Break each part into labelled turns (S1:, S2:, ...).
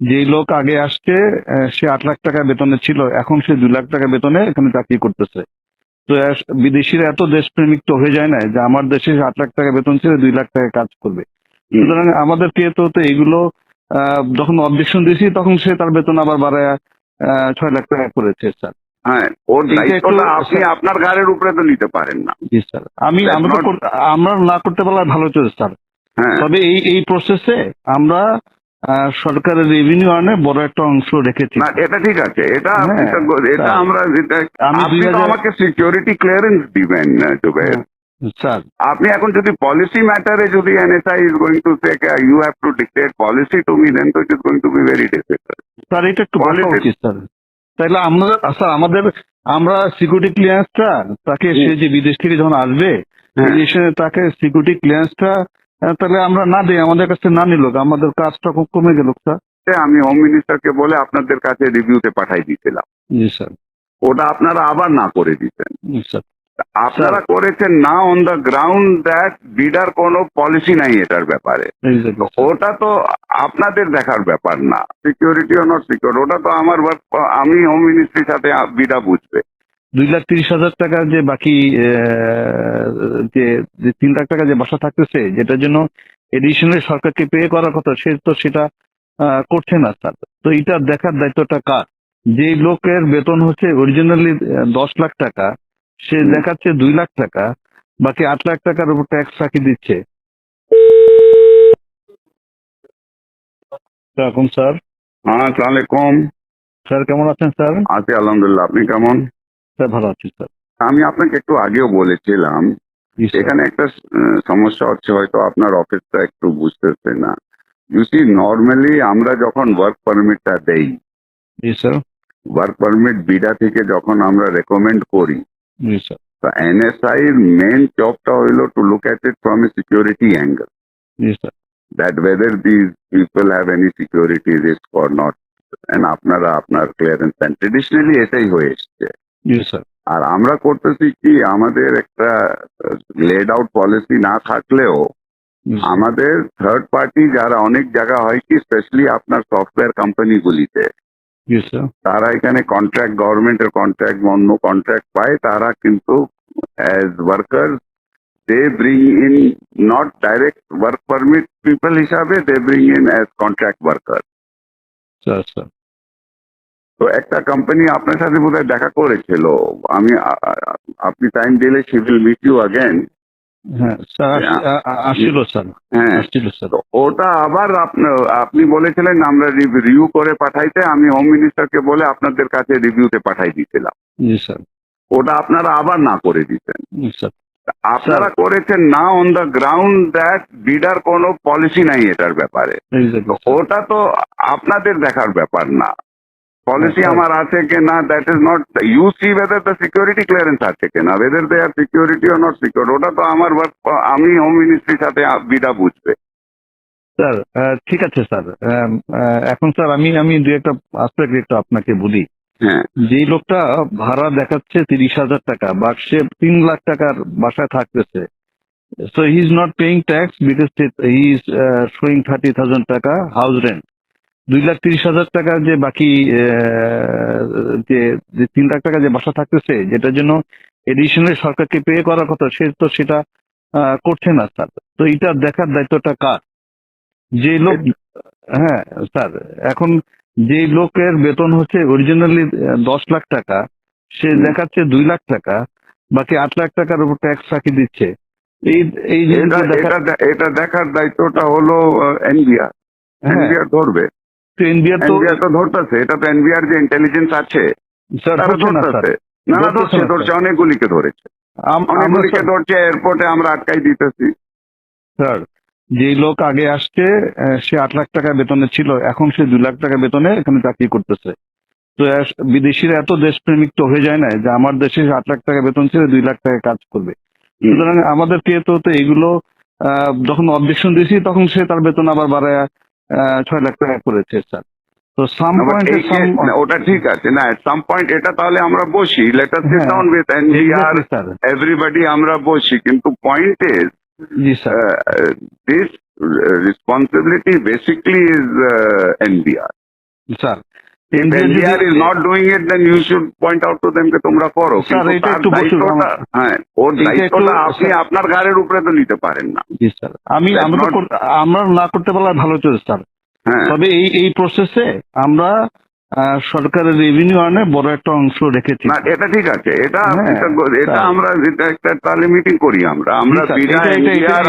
S1: যেই লোক আগে আসছে সে আট লাখ টাকা বেতনে ছিল এখন সে দুই লাখ টাকা বেতনে এখানে চাকরি করতেছে। তো বিদেশিরা এত দেশপ্রেমিক তো হয়ে যায় না যে আমার দেশে আট লাখ টাকা বেতন ছিল দুই লাখ টাকা কাজ করবে। সুতরাং আমাদেরকে তো তো এগুলো যখন অবজেকশন দিয়েছি তখন সে তার বেতন আবার বাড়ায় ছয় লাখ টাকা করেছে স্যার।
S2: হ্যাঁ ওর দায়িত্বটা আপনি আপনার ঘাড়ের উপরে তো নিতে পারেন না।
S1: জি স্যার। আমি আমরা না করতে পারলে ভালো হতো স্যার।
S2: হ্যাঁ।
S1: তবে এই এই প্রসেসে আমরা সরকারের রেভিনিউ আনে বড় একটা অংশ রেখেছি
S2: না এটা ঠিক আছে। এটা
S1: হ্যাঁ,
S2: এটা
S1: স্যার।
S2: আমরা আপনি তো আমাকে সিকিউরিটি ক্লিয়ারেন্স দিবেন জুবের
S1: স্যার।
S2: আপনি এখন যদি পলিসি ম্যাটারে যদি NSI is going to say you have to dictate policy to me then তো it is going to be very difficult
S1: sir এটা একটু বলা উচিত স্যার। তাইলে আমরা স্যার আমাদের আমরা সিকিউরিটি ক্লিয়ারেন্সটা তাকে সে যে বিদেশ থেকে যখন আসবে
S2: হ্যাঁ।
S1: তাকে সিকিউরিটি ক্লিয়ারেন্সটা তাহলে আমরা না দিই আমাদের কাছে না নিল। আমাদের কাজটা খুব কমে গেল স্যার।
S2: আমি হোম মিনিস্টারকে বলে আপনাদের কাছে রিভিউতে পাঠাই দিয়েছিলাম।
S1: জি স্যার।
S2: ওটা আপনারা আবার না করে দিতেন। আপনারা করেছেন না অন দ্য গ্রাউন্ড দ্যাট বিডার কোনো পলিসি নাই এটার ব্যাপারে। ওটা তো আপনাদের দেখার ব্যাপার না। সিকিউরিটি ও নট সিকিউর ওটা তো আমার আমি হোম মিনিস্ট্রির সাথে বিডা বুঝবে।
S1: দুই লাখ তিরিশ হাজার টাকা যে বাকি যে তিন লাখ টাকা যে বাসা থাকতেছে যেটার জন্য এডিশনাল সরকারকে পে করার কথা সে তো সেটা করছে না স্যার। তো এটা দেখার দায়িত্বটা কার? যে লোকের বেতন হচ্ছে অরিজিনালি দশ লাখ টাকা সে দেখাচ্ছে দুই লাখ টাকা বাকি আট লাখ টাকার উপর ট্যাক্স রাখি দিচ্ছে। স্যার।
S2: হ্যাঁ
S1: স্যার কেমন আছেন স্যার?
S2: আছি আলহামদুলিল্লাহ। আপনি কেমন?
S1: স্যার ভালো আছি স্যার।
S2: আমি আপনাকে একটু আগেও বলেছিলাম এখানে একটা সমস্যা হচ্ছে হয়তো আপনার অফিসটা একটু বুঝতেছে না। ইউ সি নর্মালি আমরা যখন ওয়ার্ক পারমিটটা দেই ওয়ার্ক পারমিট বিডা থেকে যখন আমরা রেকমেন্ড করি তো এনএসআই এর মেন জবটা হইল to look at it from a security angle
S1: ji sir.
S2: That whether these people have any security risk or not and আপনারা আপনার ক্লিয়ারেন্স ট্রেডিশনালি এটাই হয়ে এসছে। আর আমরা করতেছি কি আমাদের একটা লেড আউট পলিসি না থাকলেও আমাদের থার্ড পার্টি যারা অনেক জায়গা হয় কি স্পেশালি আপনার সফটওয়্যার কোম্পানিগুলিতে তারা এখানে কন্ট্রাক্ট গভর্নমেন্টের কন্ট্রাক্ট অন্য কন্ট্রাক্ট পায় তারা কিন্তু as worker they bring in not direct work permit people হিসাবে they bring in as contract worker তো একটা কোম্পানি আপনার সাথে বোধহয় দেখা করেছিল। আমি আপনি টাইম দিলে see will meet you again
S1: sir আস- আ- আ- আসছিল স্যার। আসছিল স্যার।
S2: তো ওটা আবার আপনি বলেছিলেন আমরা রিভিউ করে পাঠাইতে আমি হোম মিনিস্টারকে বলে আপনাদের কাছে রিভিউতে পাঠাই দিয়েছিলাম ওটা আপনারা আবার না করে দিতেন। আপনারা করেছেন না অন দ্য গ্রাউন্ড দ্যাট বিডার কোনো পলিসি নাই এটার ব্যাপারে। ওটা তো আপনাদের দেখার ব্যাপার না। পলিসি। আমার আছে কি না that is not you see whether the security clearance আছে কি না whether they are security or not secure ওটা তো আমার work, আমি হোম মিনিস্ট্রির সাথে বিডা বুঝবে।
S1: স্যার ঠিক আছে স্যার এখন স্যার আমি আমি দু একটা আসপেক্ট একটু আপনাকে বলি।
S2: হ্যাঁ।
S1: যেই লোকটা ভাড়া দেখাচ্ছে তিরিশ হাজার টাকা বা সে তিন লাখ টাকার বাসায় থাকতেছে। So he is not paying tax because he is showing thirty thousand টাকা হাউস রেন্ট দুই লাখ তিরিশ হাজার টাকা যে বাকি যে তিন লাখ টাকা যে বাসা থাকতেছে যেটার জন্য এডিশনাল সরকারকে পে করার কথা সে তো সেটা করছে না স্যার। তো এটা দেখার দায়িত্বটা কার? যে লোক হ্যাঁ স্যার এখন যে লোকের বেতন হচ্ছে অরিজিনালি দশ লাখ টাকা সে দেখাচ্ছে দুই লাখ টাকা বাকি আট লাখ টাকার উপর ট্যাক্স রাখি দিচ্ছে। এই এই
S2: এটা দেখার দায়িত্বটা হলো এনবিআর।
S1: হ্যাঁ।
S2: এনবিআর ধরবে।
S1: তো এনবিআর তো
S2: এনবিআর তো ধরতেছে এটা তো এনবিআর যে ইন্টেলিজেন্স আছে
S1: স্যার ধরছে না
S2: না ধরছে ধরছে অনেকগুলিকে ধরেছে। অনেকগুলিকে ধরছে এয়ারপোর্টে আমরা আটকাই দিতেছি।
S1: স্যার যে লোক আগে আসছে সে আট লাখ টাকা বেতনে ছিল এখন সে দুই লাখ টাকা বেতনে এখানে চাকরি করতেছে। তো বিদেশিরা এত দেশপ্রেমিক তো হয়ে যায় না যে আমার দেশে আট লাখ টাকা বেতন ছিল দুই লাখ টাকা কাজ করবে। সুতরাং আমাদেরকে তো তো এগুলো আহ, যখন অবজেকশন দিয়েছি তখন সে তার বেতন আবার বাড়ায় ছয় লাখ টাকা করেছে স্যার তো সাম পয়েন্ট
S2: ওটা ঠিক আছে। না সাম পয়েন্ট এটা তাহলে আমরা বসি। Let us sit. Down with
S1: NGR
S2: everybody আমরা বসি। কিন্তু point is
S1: ji sir
S2: this responsibility basically is NBR
S1: sir
S2: If NBR is not doing it, then you should point out to them যে তোমরা করো হ্যাঁ ওর দায়িত্বটা আপনি আপনার ঘাড়ের উপরে তো নিতে পারেন না
S1: জি স্যার আমি আমরা না করতে পারলে ভালো চলছে স্যার তবে এই এই প্রসেসে আমরা সরকারের রেভিনিউ আনে বড় একটা অংশ রেখেছি।
S2: না এটা ঠিক আছে। এটা
S1: হ্যাঁ,
S2: এটা আমরা একটা তাহলে মিটিং করি আমরা। আমরা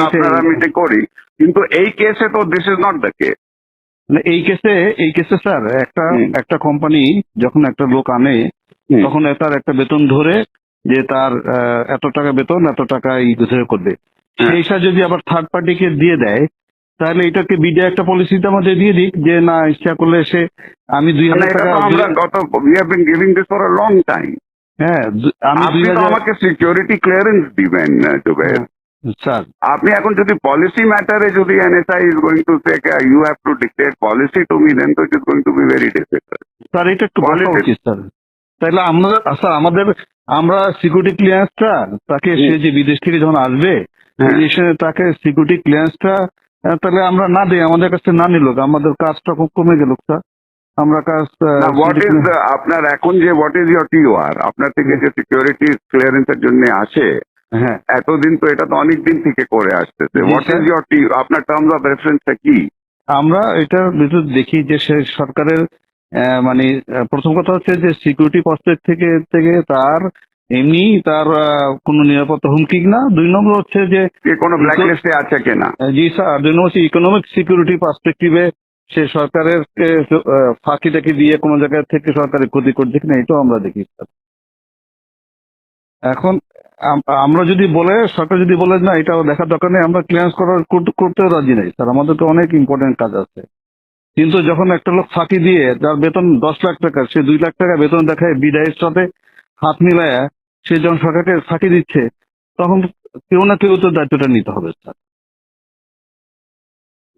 S2: আপনারা মিটিং করি। কিন্তু এই কেসে তো this is not the case
S1: এই কেসে এই কেসে স্যার একটা একটা কোম্পানি যখন একটা লোক আনে তখন তার একটা বেতন ধরে যে তার এত টাকা বেতন এত টাকা এই ধরে করবে।
S2: হ্যাঁ।
S1: সেইটা যদি আবার থার্ড পার্টিকে দিয়ে দেয় তাহলে এটাকে বিডিআই একটা পলিসিতে আমাদের দিয়ে দিক যে না ইচ্ছা করলে সে আমি দুই
S2: মানে
S1: হাজার টাকা
S2: আমরা গত we have been giving this for a long time
S1: হ্যাঁ আমি
S2: আমাকে সিকিউরিটি ক্লিয়ারেন্স দিবেন জুবের
S1: স্যার।
S2: আপনি এখন যদি পলিসি ম্যাটারে যদি NSI is going to say you have to dictate policy to me then তো it is going to be very difficult
S1: sir এটা একটু বলা উচিত স্যার। তাহলে আমরা স্যার আমাদের আমরা সিকিউরিটি ক্লিয়ারেন্সটা তাকে সে যে বিদেশ থেকে যখন আসবে
S2: হ্যাঁ।
S1: তাকে সিকিউরিটি ক্লিয়ারেন্সটা তাহলে আমরা না দিই আমাদের কাছে না নিল। আমাদের কাজটা খুব কমে গেল স্যার। আমরা কাজ
S2: হোয়াট ইজ আপনার এখন যে হোয়াট ইজ ইয়োর টিওআর আপনার থেকে যে সিকিউরিটি ক্লিয়ারেন্সের জন্য আসে
S1: হ্যাঁ
S2: এতদিন তো এটা তো অনেক দিন থেকে করে আসতেছে। What is. ইয়োর টি আপনার টার্মস অফ রেফারেন্সটা কি?
S1: আমরা এটা দেখি যে সরকারের মানে প্রথম কথা হচ্ছে যে সিকিউরিটি পস্টের থেকে থেকে তার এমনি তার কোনো নিরাপত্তা হুমকি না। দুই নম্বর হচ্ছে যে
S2: কোনো ব্ল্যাক লিস্টে আছে কিনা?
S1: জি স্যার। দুই নম্বর হচ্ছে ইকোনমিক সিকিউরিটি পার্সপেক্টিভে সে সরকারের ফাঁকি টাকি দিয়ে কোনো জায়গা থেকে সরকারের ক্ষতি করছে কিনা এটাও আমরা দেখি স্যার। এখন আমরা যদি বলে, সরকার যদি বলে, না এটা দেখার দরকার নেই, আমরা ক্লিয়ারেন্স করার করতেও রাজি নেই। স্যার, আমাদের তো অনেক ইম্পর্টেন্ট কাজ আছে। কিন্তু যখন একটা লোক ফাঁকি দিয়ে, যার বেতন দশ লাখ টাকা, সে দুই লাখ টাকা বেতন দেখায় বিদায়ের সাথে হাত মিলায় সে যখন সরকারকে ফাঁকি দিচ্ছে, তখন কেউ না কেউ তো দায়িত্বটা নিতে হবে, স্যার।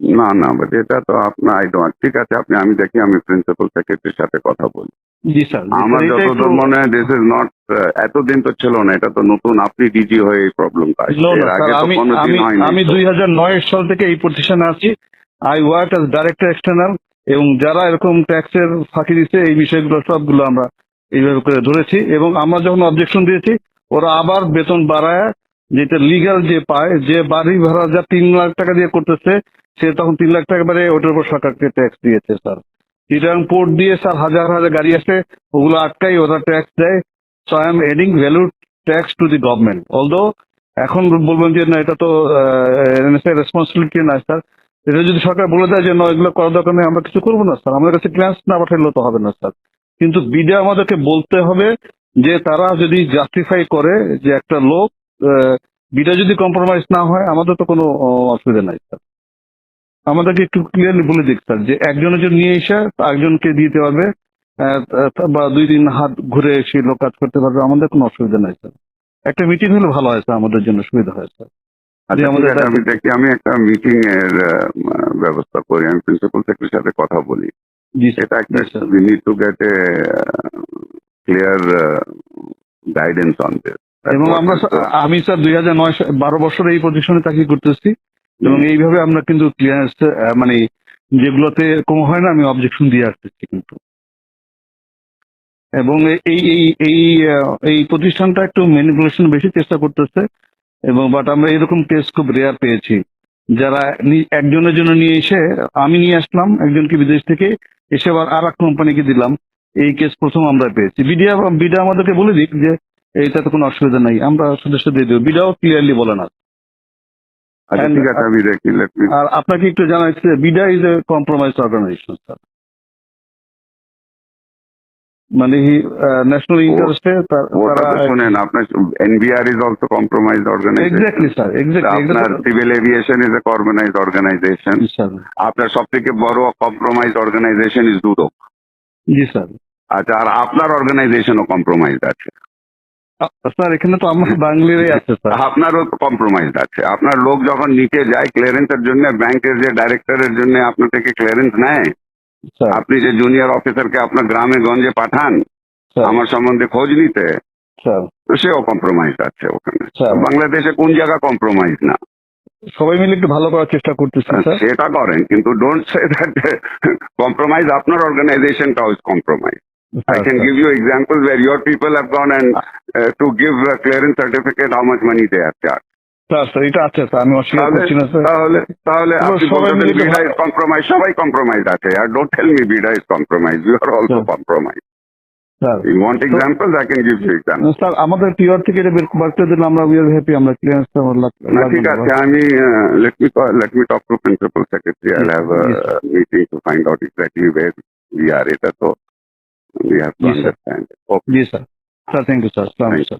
S2: না না এটা তো আপনার ঠিক আছে, আপনি, আমি দেখি, আমি প্রিন্সিপাল সেক্রেটারির সাথে কথা বলি।
S1: জি স্যার
S2: আমার যতদূর মনে হয় দিস ইজ নট এতদিন তো ছিল না এটা তো নতুন আপনি ডিজি হয়ে এই প্রবলেমটা
S1: আমি
S2: হয়নি।
S1: আমি দুই হাজার নয় সাল থেকে এই প্রতিষ্ঠানে আছি। I work as director external এবং যারা এরকম ট্যাক্সের ফাঁকি দিচ্ছে এই বিষয়গুলো সবগুলো আমরা এইভাবে করে ধরেছি এবং আমরা যখন অবজেকশন দিয়েছি ওরা আবার বেতন বাড়ায় যেটা লিগাল যে পায় যে বাড়ি ভাড়া যা তিন লাখ টাকা দিয়ে করতেছে সে তখন তিন লাখ টাকা বাড়ে ওটার উপর সরকারকে ট্যাক্স দিয়েছে স্যার। চিটাং পোর্ট দিয়ে স্যার হাজার হাজার গাড়ি আসে, ওগুলো আটকাই ওরা ট্যাক্স দেয়। So I am adding value tax to the government although এখন বলবেন যে না, এটা তো রেসপন্সিবিলিটি না স্যার এটা যদি সরকার বলে দেয় যে, না, এগুলো করার দরকার নেই, আমরা কিছু করব না স্যার আমাদের কাছে ক্লাস না পাঠাইলে তো হবে না স্যার কিন্তু বিডে আমাদেরকে বলতে হবে যে, তারা যদি জাস্টিফাই করে যে একটা লোক বিডে যদি কম্প্রোমাইজ না হয়, আমাদের তো কোনো অসুবিধা নাই স্যার আমাদেরকে একটু ক্লিয়ারলি বলে দিক স্যার যে একজনের জন্য নিয়ে এসে একজনকে দিতে পারবে বা দুই তিন হাত ঘুরে এসে লোক কাজ করতে পারবে আমাদের কোনো অসুবিধা নাই স্যার একটা মিটিং হলে ভালো হয় স্যার আমাদের জন্য সুবিধা হয় স্যার
S2: আচ্ছা আমি দেখি আমি একটা মিটিং এর ব্যবস্থা করি আমি প্রিন্সিপাল সেক্রেটারির সাথে কথা বলি।
S1: জি স্যার
S2: এটা একটা we need to get a clear guidance on this
S1: এবং আমরা আমি স্যার দুই হাজার নয় বারো বছর এই পজিশনে চাকরি করতেছি। এবং এইভাবে আমরা কিন্তু ক্লিয়ারেন্স মানে যেগুলোতে কম হয় না, আমি অবজেকশন দিয়ে আসতেছি কিন্তু। এবং এই এই এই এই প্রতিষ্ঠানটা একটু ম্যানিপুলেশন বেশি চেষ্টা করতেছে, এবং বাট আমরা এরকম কেস খুব রেয়ার পেয়েছি। যারা একজনের জন্য নিয়ে এসে আমি নিয়ে আসলাম, একজনকে বিদেশ থেকে, এসে আবার আর এক কোম্পানিকে দিলাম। এই কেস প্রথম আমরা পেয়েছি। বিডিয়া বিডা আমাদেরকে বলে দিক যে, এইটাতে কোনো অসুবিধা নাই, আমরা সদস্য দিয়ে দেবো। বিডাও ক্লিয়ারলি বলে না।
S2: আচ্ছা ঠিক আছে আমি দেখি
S1: আর আপনাকে একটু জানা যাচ্ছে BIDA is a compromise organisation sir মানে ন্যাশনাল ইন্টারেস্টে তারা
S2: শুনেন আপনার NBR is also compromise organisation
S1: exactly sir
S2: আপনার civil aviation is a organise organisation
S1: sir
S2: আপনার সব থেকে বড় compromise organisation is Dudok
S1: ji sir
S2: আচ্ছা আর আপনার অর্গানাইজেশনও কম্প্রোমাইজ আছে।
S1: স্যার এখানে তো আমার বাঙালিরাই আছে স্যার।
S2: আপনারও কম্প্রোমাইজ আছে। আপনার লোক যখন নিচে যায় ক্লিয়ারেন্সের জন্য ব্যাংকের যে ডাইরেক্টরের জন্য আপনার থেকে ক্লিয়ারেন্স নেয়
S1: স্যার।
S2: আপনি যে জুনিয়র অফিসারকে আপনার গ্রামে গঞ্জে পাঠান
S1: স্যার।
S2: আমার সম্বন্ধে খোঁজ নিতে
S1: স্যার।
S2: তো সেও কম্প্রোমাইজ আছে ওখানে।
S1: স্যার।
S2: বাংলাদেশে কোন জায়গা কম্প্রোমাইজ না?
S1: সবাই মিলে একটু ভালো করার চেষ্টা করতেছি স্যার।
S2: সেটা করেন কিন্তু ডোন্ট সে দ্যাট কম্প্রোমাইজ আপনার অর্গানাইজেশনটাও is compromise I can give you examples where your people have gone and uh, to give a clearance certificate how much money they have charged.
S1: Sir sir এটা আছে sir আমি অস্বীকার
S2: তাহলে
S1: করছি না sir
S2: তাহলে তাহলে
S1: পুরো
S2: আপনি
S1: সবাই
S2: বলতেছেন
S1: মিলে
S2: বিডা
S1: ভালো-
S2: ইজ কম্প্রোমাইজ সবাই কম্প্রোমাইজ আছে আর don't tell me BIDA is compromise you are also
S1: Sure.
S2: Compromise
S1: sir
S2: you want examples I can give you example
S1: sir আমাদের পিওর থেকে এটা বের করতে দিলে আমরা উই আর হ্যাপি আমরা ক্লিয়ারেন্স আমার লাগ-
S2: না
S1: লাগবে।
S2: ঠিক
S1: না।
S2: আছে আমি let me let me talk to principal secretary I have
S1: Yes, sir.
S2: Meeting to find out exactly where we are এটা তো We have to
S1: yes,
S2: understand. Okay.
S1: Yes, sir. Sir, thank you, sir.
S2: Thank
S1: you.
S2: sir.